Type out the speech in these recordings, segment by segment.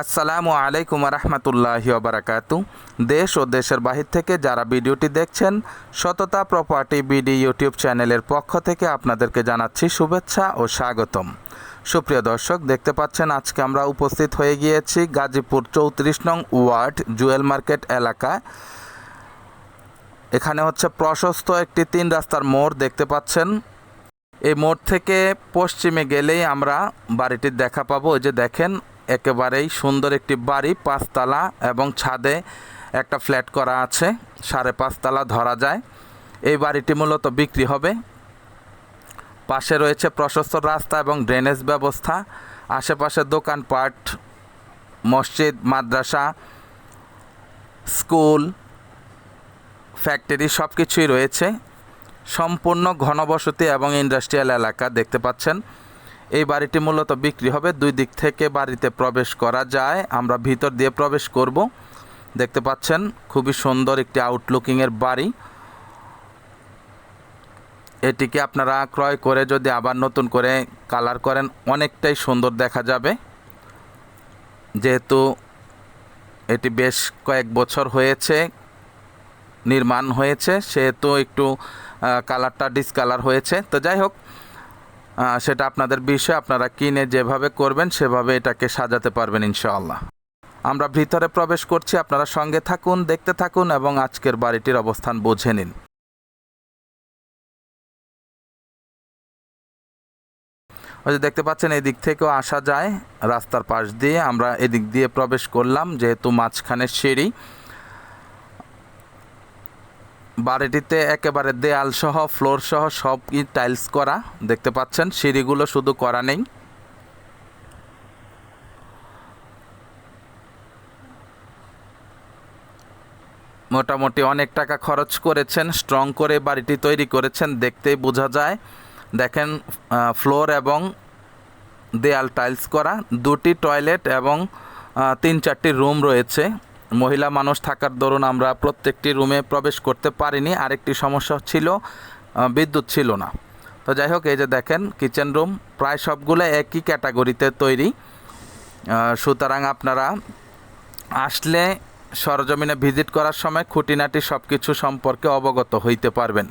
আসসালামু আলাইকুম রহমতুল্লাহি বারাকাতু। দেশ ও দেশের বাহির থেকে যারা ভিডিওটি দেখছেন, সততা প্রপার্টি বিডি ইউটিউব চ্যানেলের পক্ষ থেকে আপনাদেরকে জানাচ্ছি শুভেচ্ছা ও স্বাগতম। সুপ্রিয় দর্শক, দেখতে পাচ্ছেন আজকে আমরা উপস্থিত হয়ে গিয়েছি গাজীপুর চৌত্রিশ নং ওয়ার্ড জুয়েল মার্কেট এলাকায় এখানে হচ্ছে প্রশস্ত একটি তিন রাস্তার মোড় দেখতে পাচ্ছেন। এই মোড় থেকে পশ্চিমে গেলেই আমরা বাড়িটির দেখা পাবো। ওই যে দেখেন একেবারেই সুন্দর একটি বাড়ি, পাঁচতলা এবং ছাদে একটা ফ্ল্যাট করা আছে, সাড়ে পাঁচতলা ধরা যায়। এই বাড়িটি মূলত বিক্রি হবে। পাশে রয়েছে প্রশস্ত রাস্তা এবং ড্রেনেজ ব্যবস্থা, আশেপাশে দোকানপাট, মসজিদ, মাদ্রাসা, স্কুল, ফ্যাক্টরি সব কিছুই রয়েছে। সম্পূর্ণ ঘনবসতি এবং ইন্ডাস্ট্রিয়াল এলাকা দেখতে পাচ্ছেন। এই বাড়িটি মূলত বিক্রি হবে দুই দিক থেকে বাড়িতে প্রবেশ করা যায়। আমরা ভিতর দিয়ে প্রবেশ করব। দেখতে পাচ্ছেন, খুবই সুন্দর একটি আউটলুকিংয়ের বাড়ি। এটিকে আপনারা ক্রয় করে যদি আবার নতুন করে কালার করেন, অনেকটাই সুন্দর দেখা যাবে। যেহেতু এটি বেশ কয়েক বছর হয়েছে, নির্মাণ হয়েছে, সেহেতু একটু কালারটা ডিসকালার হয়েছে। তো যাই হোক সেটা আপনাদের বিষয়, আপনারা কিনে যেভাবে করবেন, সেভাবে এটাকে সাজাতে পারবেন ইনশাআল্লাহ। আমরা ভিতরে প্রবেশ করছি, আপনারা সঙ্গে থাকুন, দেখতে থাকুন এবং আজকের বাড়িটির অবস্থান বুঝে নিন। ওই যে দেখতে পাচ্ছেন, এদিক থেকেও আসা যায়, রাস্তার পাশ দিয়ে আমরা এদিক দিয়ে প্রবেশ করলাম, যেহেতু মাঝখানে সিঁড়ি। বাড়িটিতে একেবারে দেয়াল সহ ফ্লোর সহ সব টাইলস করা দেখতে পাচ্ছেন। সিঁড়িগুলো শুধু করা নেই। মোটামুটি অনেক টাকা খরচ করেছেন, স্ট্রং করে বাড়িটি তৈরি করেছেন, দেখতেই বোঝা যায়। দেখেন ফ্লোর এবং দেয়াল টাইলস করা, দুটি টয়লেট এবং তিন চারটি রুম রয়েছে। মহিলা মানুষ থাকার দরুন আমরা প্রত্যেকটি রুমে প্রবেশ করতে পারিনি, আরেকটি সমস্যা ছিল বিদ্যুৎ ছিল না। তো যাই হোক, এই যে দেখেন কিচেন রুম প্রায় সবগুলো একই ক্যাটাগরিতে তৈরি। সুতরাং আপনারা আসলে সরজমিনে ভিজিট করার সময় খুঁটিনাটি সব কিছু সম্পর্কে অবগত হইতে পারবেন।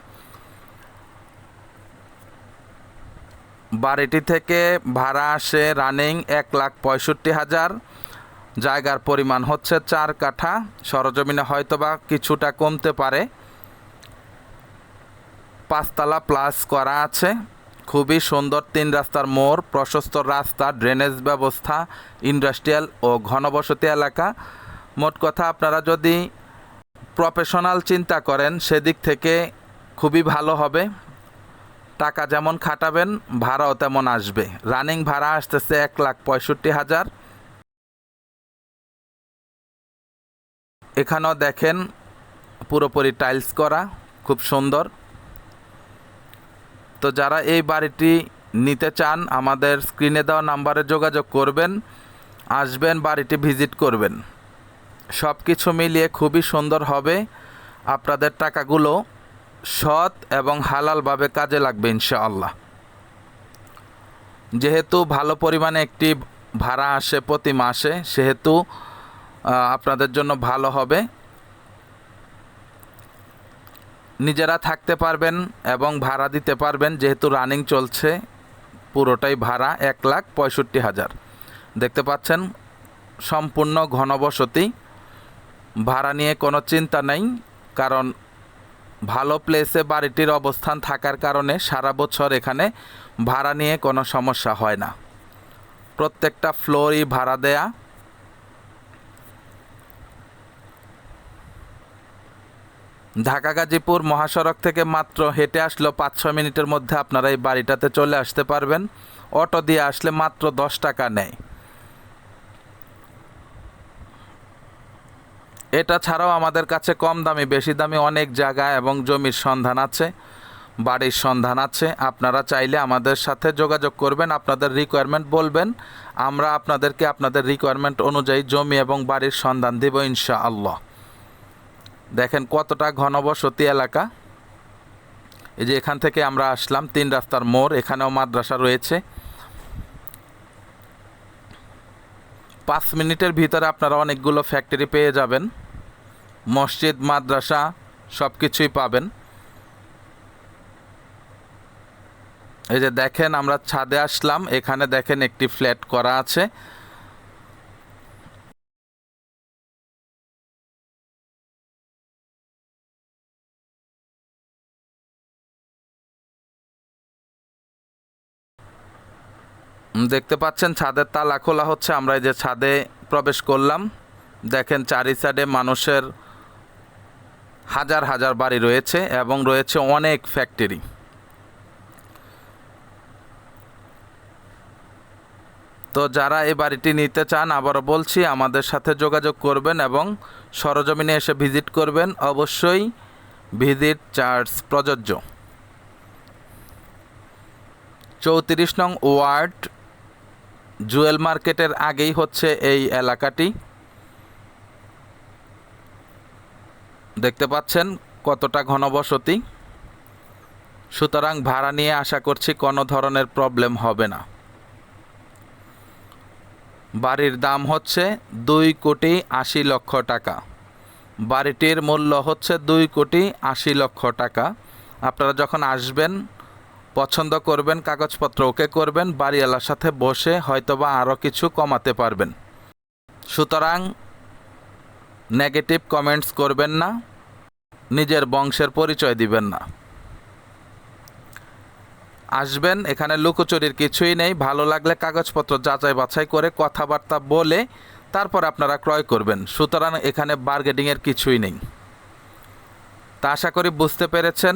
বাড়িটি থেকে ভাড়া আসে রানিং এক লাখ পঁয়ষট্টি হাজার। জায়গার পরিমাণ হচ্ছে চার কাঠা। সরজমিনে হয়তোবা কিছুটা কমতে পারে। পাঁচতলা প্লাস করা আছে। খুবই সুন্দর তিন রাস্তার মোড়, প্রশস্ত রাস্তা, ড্রেনেজ ব্যবস্থা, ইন্ডাস্ট্রিয়াল ও ঘনবসতি এলাকা। মোট কথা আপনারা যদি প্রফেশনাল চিন্তা করেন, সেদিক থেকে খুবই ভালো হবে। টাকা যেমন খাটাবেন, ভাড়াও তেমন আসবে। রানিং ভাড়া আসতেছে এক লাখ পঁয়ষট্টি হাজার। এখানেও দেখেন পুরোপুরি টাইলস করা, খুব সুন্দর। তো যারা এই বাড়িটি নিতে চান, আমাদের স্ক্রিনে দেওয়া নাম্বারে যোগাযোগ করবেন, আসবেন, বাড়িটি ভিজিট করবেন। সব কিছু মিলিয়ে খুবই সুন্দর হবে। আপনাদের টাকাগুলো সৎ এবং হালালভাবে কাজে লাগবে ইনশাআল্লাহ। যেহেতু ভালো পরিমাণে একটি ভাড়া আসে প্রতি মাসে, সেহেতু আপনাদের জন্য ভালো হবে। নিজেরা থাকতে পারবেন এবং ভাড়া দিতে পারবেন, যেহেতু রানিং চলছে, পুরোটাই ভাড়া এক লাখ পঁয়ষট্টি হাজার। দেখতে পাচ্ছেন, সম্পূর্ণ ঘনবসতি। ভাড়া নিয়ে কোনো চিন্তা নেই, কারণ ভালো প্লেসে বাড়িটির অবস্থান থাকার কারণে সারা বছর এখানে ভাড়া নিয়ে কোনো সমস্যা হয় না। প্রত্যেকটা ফ্লোরই ভাড়া দেয়া। ঢাকা গাজীপুর মহাসড়ক থেকে মাত্র হেঁটে আসলো পাঁচ ছ মিনিটের মধ্যে আপনারা এই বাড়িটাতে চলে আসতে পারবেন। অটো দিয়ে আসলে মাত্র দশ টাকা নেয়। এটা ছাড়াও আমাদের কাছে কম দামি, বেশি দামি অনেক জায়গা এবং জমির সন্ধান আছে, বাড়ির সন্ধান আছে। আপনারা চাইলে আমাদের সাথে যোগাযোগ করবেন, আপনাদের রিকোয়ারমেন্ট বলবেন। আমরা আপনাদেরকে আপনাদের রিকোয়ারমেন্ট অনুযায়ী জমি এবং বাড়ির সন্ধান দেব ইনশাআল্লাহ। দেখেন কতটা ঘনবসতি এলাকা। এই যে এখান থেকে আমরা আসলাম, তিন রাস্তার মোড়, এখানেও মাদ্রাসা রয়েছে। পাঁচ মিনিটের ভিতরে আপনারা অনেকগুলো ফ্যাক্টরি পেয়ে যাবেন। মসজিদ, মাদ্রাসা সব কিছুই পাবেন। এই যে দেখেন, আমরা ছাদে আসলাম, এখানে দেখেন একটি ফ্ল্যাট করা আছে। দেখতে পাচ্ছেন, ছাদের তালা খোলা হচ্ছে। আমরা এই যে ছাদে প্রবেশ করলাম। দেখেন, চারি সাইডে মানুষের হাজার হাজার বাড়ি রয়েছে এবং রয়েছে অনেক ফ্যাক্টরি তো যারা এই বাড়িটি নিতে চান, আবারও বলছি, আমাদের সাথে যোগাযোগ করবেন এবং সরজমিনে এসে ভিজিট করবেন। অবশ্যই ভিজিট চার্জ প্রযোজ্য। চৌত্রিশ নং ওয়ার্ড জুয়েল মার্কেটের আগেই হচ্ছে এই এলাকাটি। দেখতে পাচ্ছেন কতটা ঘনবসতি। সুতরাং ভাড়া নিয়ে আশা করছি কোনো ধরনের প্রবলেম হবে না। বাড়ির দাম হচ্ছে দুই কোটি আশি লক্ষ টাকা। বাড়িটির মূল্য হচ্ছে দুই কোটি আশি লক্ষ টাকা। আপনারা যখন আসবেন পছন্দ করবেন কাগজপত্র, ওকে করবেন, বাড়িওয়ালার সাথে বসে হয়তোবা আরও কিছু কমাতে পারবেন। সুতরাং নেগেটিভ কমেন্টস করবেন না, নিজের বংশের পরিচয় দিবেন না। আসবেন, এখানে লুকোচুরির কিছুই নেই, ভালো লাগলে কাগজপত্র যাচাই বাছাই করে কথাবার্তা বলে তারপর আপনারা ক্রয় করবেন। সুতরাং এখানে বার্গেটিংয়ের কিছুই নেই। তা আশা করি বুঝতে পেরেছেন।